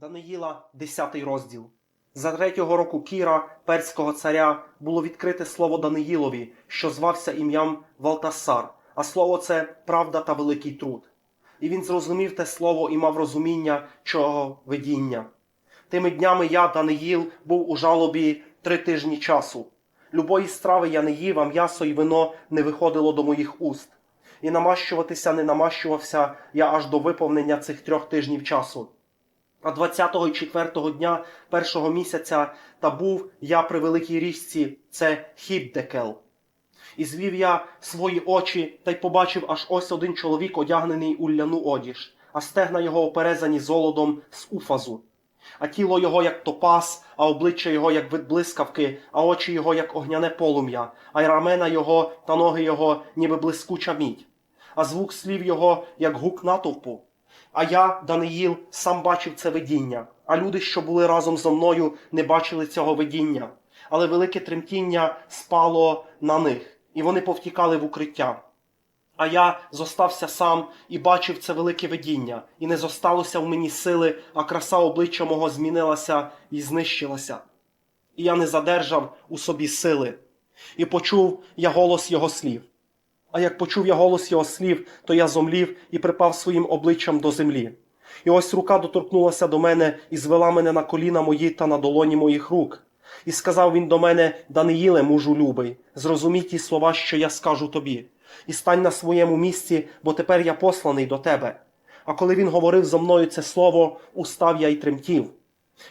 Даниїла, 10 розділ. За третього року Кіра, перського царя, було відкрите слово Даниїлові, що звався ім'ям Валтасар, а слово це правда та великий труд. І він зрозумів те слово і мав розуміння чого видіння. Тими днями я, Даниїл, був у жалобі три тижні часу. Любої страви я не їв, а м'ясо і вино не виходило до моїх уст. І намащуватися не намащувався я аж до виповнення цих трьох тижнів часу. А 20-го і 4-го дня першого місяця та був я при великій річці, це Хібдекел. І звів я свої очі та й побачив аж ось один чоловік, одягнений у ляну одіж, а стегна його оперезані золодом з уфазу, а тіло його як топаз, а обличчя його як вид блискавки, а очі його як огняне полум'я, а й рамена його та ноги його, ніби блискуча мідь, а звук слів його як гук натовпу. А я, Даниїл, сам бачив це видіння, а люди, що були разом зо мною, не бачили цього видіння. Але велике тремтіння спало на них, і вони повтікали в укриття. А я зостався сам і бачив це велике видіння, і не зосталося в мені сили, а краса обличчя мого змінилася і знищилася. І я не задержав у собі сили, і почув я голос його слів. А як почув я голос його слів, то я зомлів і припав своїм обличчям до землі. І ось рука доторкнулася до мене і звела мене на коліна мої та на долоні моїх рук. І сказав він до мене, Даниїле, мужу любий, зрозумій ті слова, що я скажу тобі, і стань на своєму місці, бо тепер я посланий до тебе. А коли він говорив зо мною це слово, устав я й тремтів.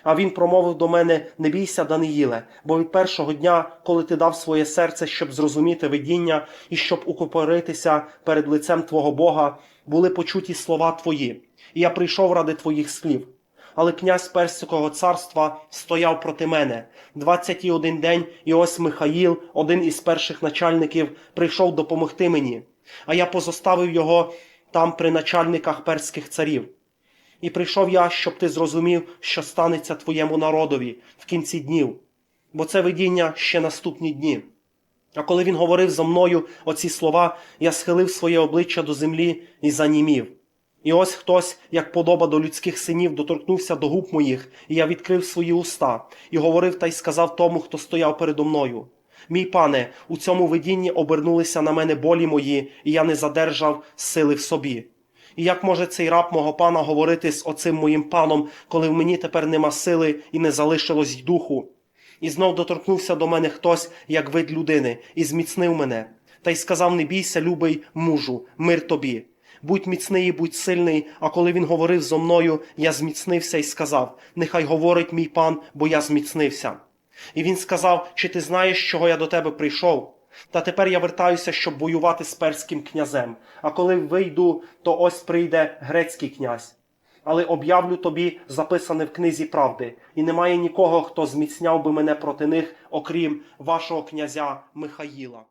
А він промовив до мене: Не бійся, Даниїле, бо від першого дня, коли ти дав своє серце, щоб зрозуміти видіння і щоб укопоритися перед лицем Твого Бога, були почуті слова твої, і я прийшов ради твоїх слів. Але князь Персикого царства стояв проти мене. Двадцять і один день, і ось Михаїл, один із перших начальників, прийшов допомогти мені, а я позоставив його там при начальниках перських царів. І прийшов я, щоб ти зрозумів, що станеться твоєму народові в кінці днів, бо це видіння ще наступні дні. А коли він говорив зо мною оці слова, я схилив своє обличчя до землі і занімів. І ось хтось, як подоба до людських синів, доторкнувся до губ моїх, і я відкрив свої уста, і говорив та й сказав тому, хто стояв передо мною. Мій пане, у цьому видінні обернулися на мене болі мої, і я не задержав сили в собі. І як може цей раб мого пана говорити з оцим моїм паном, коли в мені тепер нема сили і не залишилось духу? І знов доторкнувся до мене хтось, як вид людини, і зміцнив мене, та й сказав: Не бійся, любий мужу, мир тобі. Будь міцний і будь сильний. А коли він говорив зо мною, я зміцнився і сказав: Нехай говорить мій пан, бо я зміцнився. І він сказав: Чи ти знаєш, чого я до тебе прийшов? Та тепер я вертаюся, щоб воювати з перським князем. А коли вийду, то ось прийде грецький князь. Але об'явлю тобі записане в книзі правди, і немає нікого, хто зміцняв би мене проти них, окрім вашого князя Михаїла.